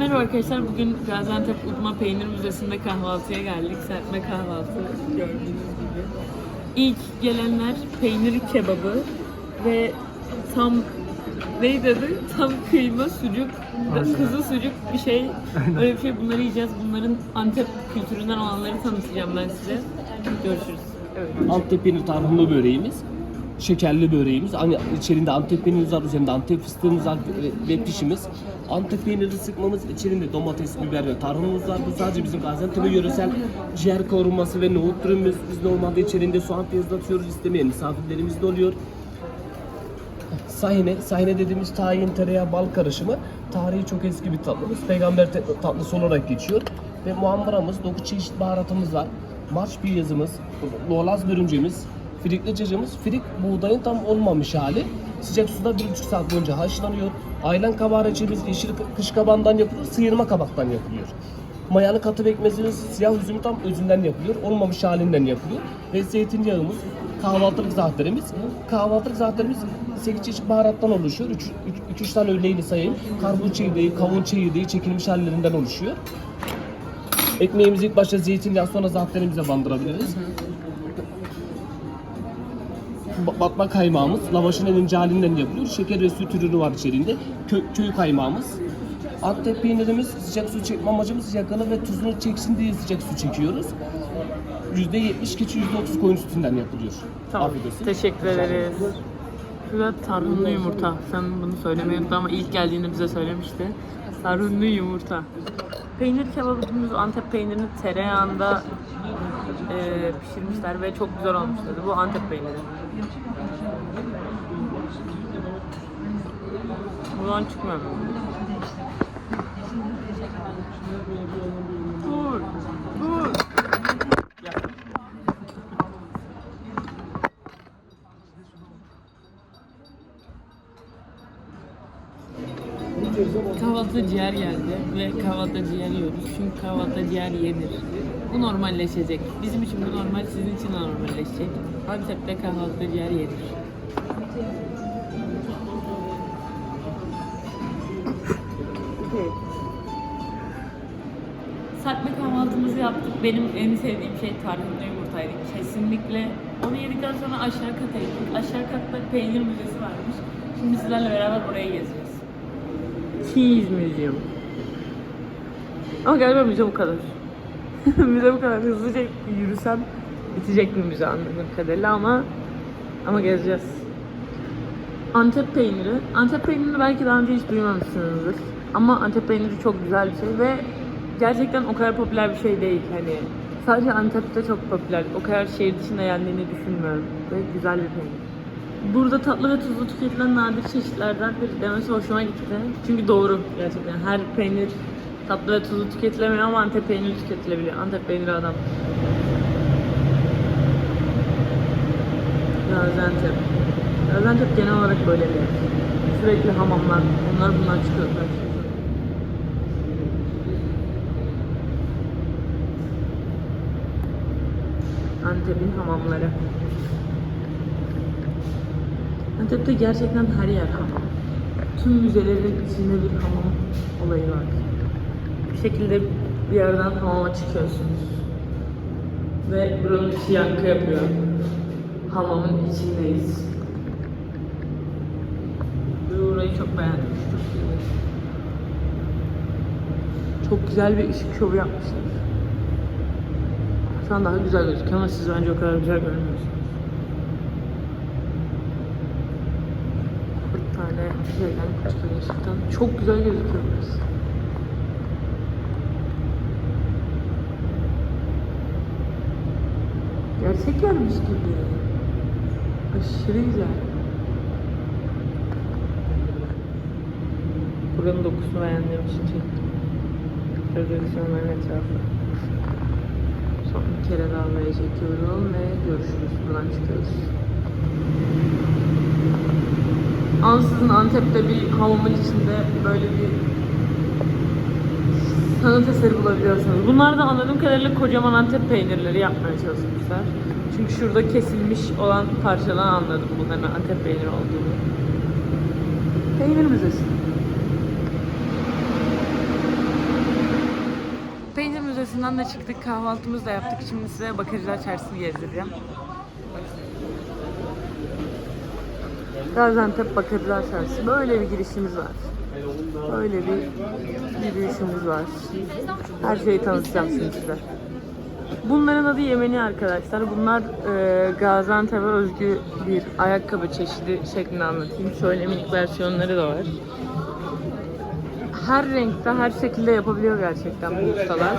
Merhaba arkadaşlar. Bugün Gaziantep Udma Peynir Müzesi'nde kahvaltıya geldik. Serpme kahvaltı gördüğünüz gibi. İlk gelenler peynir kebabı ve tam neydi adı? Tam kıyma, sucuk, kuzu sucuk bir şey. Öyle bir şey. Bunları yiyeceğiz. Bunların Antep kültüründen olanları tanıtacağım ben size. Görüşürüz. Evet. Antep peynir tarhunlu böreğimiz, şekerli böreğimiz, hani içerisinde Antep peynirimiz var, üzerinde Antep fıstığımız var ve- ve pişimiz. Antep peyniri sıkmamız içerisinde domates, biber ve tarhunumuz var. Bu sadece bizim Gaziantep'e yöresel ciğer kavurması ve nohut dürümümüz. Biz normalde içerisinde soğan peyazlatıyoruz istemeyen misafirlerimiz de oluyor. Sahine, sahine dediğimiz tahin, tereyağı, bal karışımı. Tarihi çok eski bir tatlımız. Peygamber tatlısı olarak geçiyor. Ve muammaramız, 9 çeşit baharatımız var. Marş piyazımız, loğlaz börüncemiz, frikli cacığımız. Frik buğdayın tam olmamış hali. Sıcak suda bir buçuk saat boyunca haşlanıyor. Aylan kabağı yeşil kı- kış kabağından yapılıyor, sıyırma kabaktan yapılıyor. Mayalı katı pekmezimiz siyah üzümü tam özünden yapılıyor, olmamış halinden yapılıyor. Ve zeytinyağımız, kahvaltılık zahterimiz. Kahvaltılık zahterimiz 8 çeşit baharattan oluşuyor. 3-3 tane örneğini sayayım. Karbon çekirdeği, kavun çekirdeği çekilmiş hallerinden oluşuyor. Ekmeğimizi ilk başta zeytinyağı sonra zahterimize bandırabiliriz. Ba- Batma kaymağımız, lavaşın en ince halinden yapılıyor. Şeker ve süt ürünü var içerisinde. Kö köy kaymağımız. Antep peynirimiz, sıcak su çekme amacımız yakalı ve tuzunu çeksin diye sıcak su çekiyoruz. %70 keçi %30 koyun sütünden yapılıyor. Tamam. Afiyet olsun. Teşekkür ederiz. Şurada tarhunlu yumurta. Sen bunu söylemeyi unuttun ama ilk geldiğinde bize söylemişti. Tarhunlu yumurta. Peynir kebabımız Antep peynirini tereyağında e, pişirmişler ve çok güzel olmuş dedi. Bu Antep peyniri. Buradan çıkmıyor. Dur. Dur. Kahvaltıda ciğer geldi ve kahvaltıda ciğer yiyoruz. Çünkü kahvaltıda ciğer yenir. Bu normalleşecek. Bizim için bu normal, sizin için de normalleşecek. Antep'te kahvaltıda ciğer yenir. Serpme kahvaltımızı yaptık. Benim en sevdiğim şey tarhunlu yumurtaydı. Kesinlikle. Onu yedikten sonra aşağı kata indik. Aşağı katta peynir müzesi varmış. Şimdi sizlerle beraber oraya gezeceğiz. Cheese Museum. Ama galiba müze bu kadar. müze bu kadar. Hızlıca yürüsem bitecek bir müze anladığım kadarıyla ama ama gezeceğiz. Antep peyniri. Antep peynirini belki daha önce hiç duymamışsınızdır. Ama Antep peyniri çok güzel bir şey ve gerçekten o kadar popüler bir şey değil. Hani sadece Antep'te çok popüler. O kadar şehir dışında yendiğini düşünmüyorum. Ve güzel bir peynir. Burada tatlı ve tuzlu tüketilen nadir çeşitlerden biri demesi hoşuma gitti. Çünkü doğru gerçekten. Her peynir tatlı ve tuzlu tüketilemiyor ama Antep peyniri tüketilebiliyor. Antep peyniri adam. Gaziantep. Gaziantep genel olarak böyle bir. Sürekli hamamlar, onlar bunlar çıkıyor. Antep'in hamamları. Antep'te gerçekten her yer hamam. Tüm müzelerin içinde bir hamam olayı var. Şekilde bir yerden hamama çıkıyorsunuz. Ve buranın içi yankı yapıyor. Hamamın içindeyiz. Ve burayı çok beğendim. Çok güzel. Çok güzel bir ışık şovu yapmışlar. Şu an daha güzel gözüküyor ama siz bence o kadar güzel görmüyorsunuz. Bir tane şeyden ışıktan çok güzel gözüküyor burası. Gerçek yermiş gibi. Aşırı güzel. Buranın dokusunu beğendiğim için çektim. Projeksiyonların etrafı. Son bir kere daha böyle çekiyorum ve görüşürüz. Buradan çıkıyoruz. Ansızın Antep'te bir hamamın içinde böyle bir sanat eseri bulabiliyorsunuz. Bunlar da anladığım kadarıyla kocaman Antep peynirleri yapmaya çalışmışlar. Çünkü şurada kesilmiş olan parçadan anladım bunların Antep peyniri olduğunu. Peynir müzesi. Çarşısından da çıktık, kahvaltımızı da yaptık. Şimdi size Bakırcılar Çarşısı'nı gezdireceğim. Gaziantep Bakırcılar Çarşısı. Böyle bir girişimiz var. Böyle bir yürüyüşümüz var. Her şeyi tanıtacağım şimdi size. Bunların adı Yemeni arkadaşlar. Bunlar e, Gaziantep'e özgü bir ayakkabı çeşidi şeklinde anlatayım. Şöyle minik versiyonları da var. Her renkte, her şekilde yapabiliyor gerçekten bu ustalar.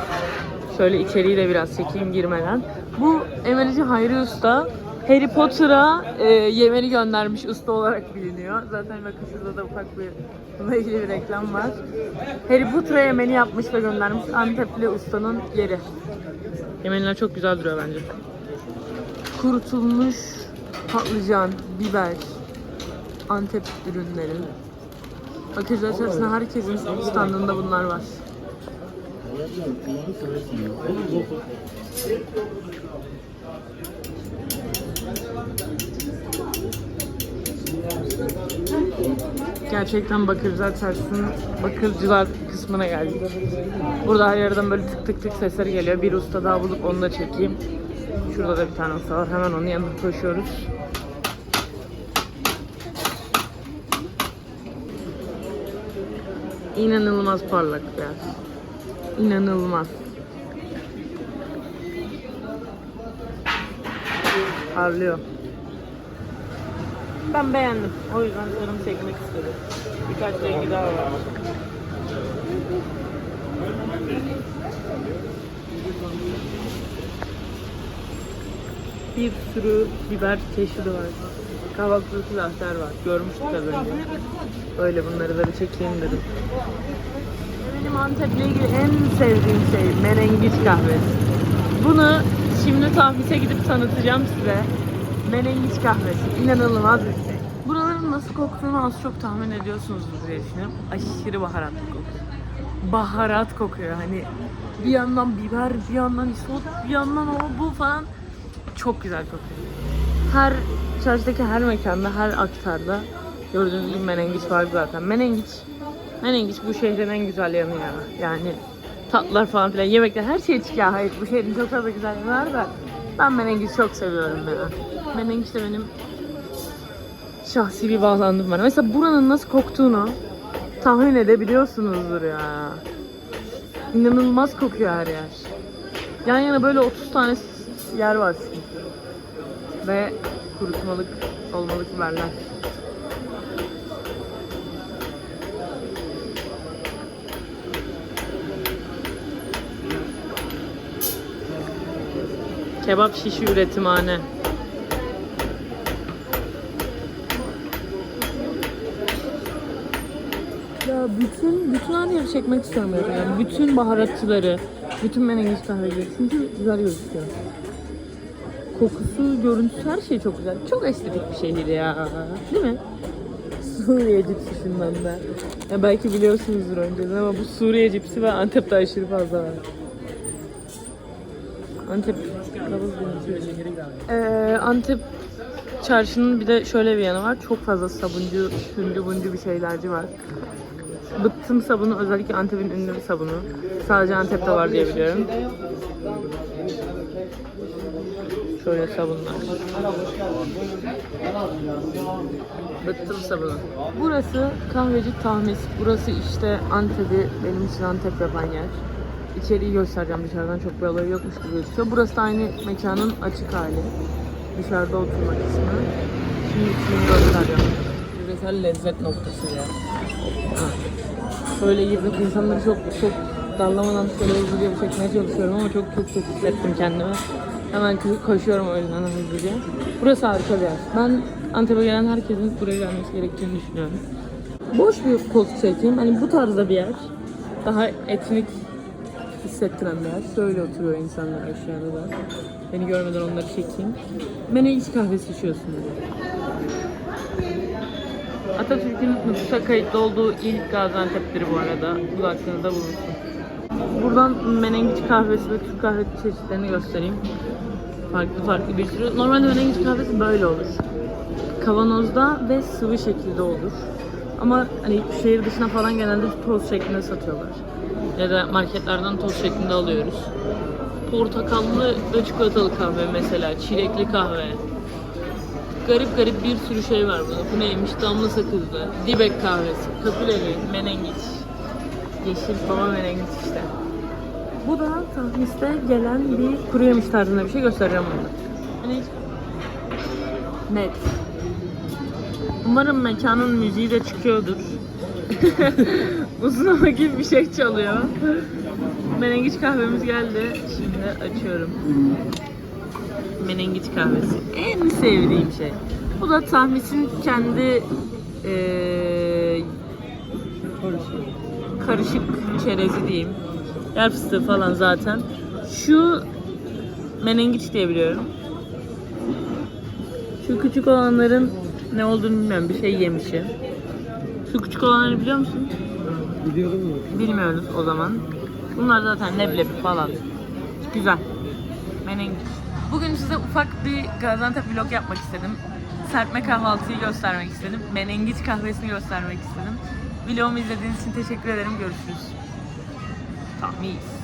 Şöyle içeriği de biraz çekeyim girmeden. Bu Emelici Hayri Usta Harry Potter'a e, Yemen'i göndermiş usta olarak biliniyor. Zaten bakın şurada da ufak bir bununla ilgili bir reklam var. Harry Potter'a Yemen'i yapmış ve göndermiş Antepli ustanın yeri. Yemenler çok güzel duruyor bence. Kurutulmuş patlıcan, biber, Antep ürünleri. Bakırcılar Çarşısı'nda herkesin standında bunlar var. Gerçekten Bakırcılar Çarşısı'nın Bakırcılar kısmına geldik. Burada her yerden böyle tık tık tık sesleri geliyor. Bir usta daha bulup onu da çekeyim. Şurada da bir tane usta var. Hemen onun yanına koşuyoruz. İnanılmaz parlak beyaz. İnanılmaz. Parlıyor. Ben beğendim. O yüzden canım çekmek istedim. Birkaç rengi daha var. Bir sürü biber çeşidi var. Kahvaltılık lahter var. Görmüştük az önce. Öyle bunları bir çekeyim dedim. Benim Antep'le ilgili en sevdiğim şey menengiç kahvesi. Bunu şimdi tahmise gidip tanıtacağım size. Menengiç kahvesi. İnanılmaz bir şey. Buraların nasıl koktuğunu az çok tahmin ediyorsunuzdur diye düşünüyorum. Aşırı baharatlı kokuyor. Baharat kokuyor. Hani bir yandan biber, bir yandan isot, bir yandan o bu falan. Çok güzel kokuyor. Her çarşıdaki her mekanda, her aktarda gördüğünüz gibi menengiç var zaten. Menengiç, menengiç bu şehrin en güzel yanı ya. Yani tatlılar falan filan, yemekler her şey çıkıyor. Hayır bu şehrin çok fazla güzel yanı var da ben menengiç çok seviyorum ya. Menengiç de benim şahsi bir bağlantım var. Mesela buranın nasıl koktuğunu tahmin edebiliyorsunuzdur ya. İnanılmaz kokuyor her yer. Yan yana böyle 30 tane yer var çünkü. Ve kurutmalık, olmalık biberler. Kebap şişi üretimhane. Bütün bütün her çekmek istiyorum yani. yani bütün baharatçıları, bütün menengiç kahvecileri çünkü güzel gözüküyor. Kokusu, görüntüsü her şey çok güzel. Çok estetik bir şehir ya. Değil mi? Suriye cipsi şundan da. Ya belki biliyorsunuzdur önceden ama bu Suriye cipsi ve Antep'te aşırı fazla var. Antep ee, Antep çarşının bir de şöyle bir yanı var. Çok fazla sabuncu, buncu bir şeylerci var. Bıttım sabunu özellikle Antep'in ünlü bir sabunu. Sadece Antep'te var diye biliyorum. Şöyle sabunlar. Bıttım sabunu. Burası kahveci Tahmis. Burası işte Antep'i benim için Antep yapan yer. İçeriği göstereceğim dışarıdan çok bir olayı yokmuş gibi gözüküyor. Burası da aynı mekanın açık hali. Dışarıda oturma kısmı. Şimdi içini göstereceğim. Küresel lezzet noktası ya. Şöyle girdim insanları çok çok darlamadan şöyle hızlıca bir çekmeye çalışıyorum ama çok çok çok hissettim kendimi. Hemen ko- koşuyorum o yüzden hızlıca. Burası harika bir yer. Ben Antep'e gelen herkesin buraya gelmesi gerektiğini düşünüyorum. Boş bir koltuk çekeyim. Hani bu tarzda bir yer. Daha etnik hissettiren bir yer. Şöyle oturuyor insanlar aşağıda da. Beni görmeden onları çekeyim. Menengiç kahvesi içiyorsunuz. Atatürk'ün nüfusa kayıtlı olduğu ilk Gaziantep'tir bu arada. Bu da aklınızda bulunsun. Buradan menengiç kahvesi ve Türk kahvesi çeşitlerini göstereyim. Farklı farklı bir sürü. Normalde menengiç kahvesi böyle olur. Kavanozda ve sıvı şekilde olur. Ama hani şehir dışına falan genelde toz şeklinde satıyorlar. Ya da marketlerden toz şeklinde alıyoruz. Portakallı ve çikolatalı kahve mesela, çilekli kahve. Garip garip bir sürü şey var burada. Bu neymiş? Damla sakızlı, dibek kahvesi, kapüleli, menengiç. Yeşil baba menengiç işte. Bu da tahmiste gelen bir kuru yemiş tarzında bir şey göstereceğim bunu. Hani. Net. Umarım mekanın müziği de çıkıyordur. Uzun gibi bir şey çalıyor. Menengiç kahvemiz geldi. Şimdi açıyorum. Menengiç kahvesi. En sevdiğim şey. Bu da Tahmis'in kendi eee, karışık çerezi diyeyim. Yer fıstığı falan zaten. Şu menengiç diye biliyorum. Şu küçük olanların ne olduğunu bilmiyorum. Bir şey yemişi. Şu küçük olanları biliyor musun? Biliyorum mu? Bilmiyoruz o zaman. Bunlar zaten leblebi falan. Güzel. Menengiç. Bugün size ufak bir Gaziantep vlog yapmak istedim. Serpme kahvaltıyı göstermek istedim. Menengiç kahvesini göstermek istedim. Vlogumu izlediğiniz için teşekkür ederim. Görüşürüz. Tahmis.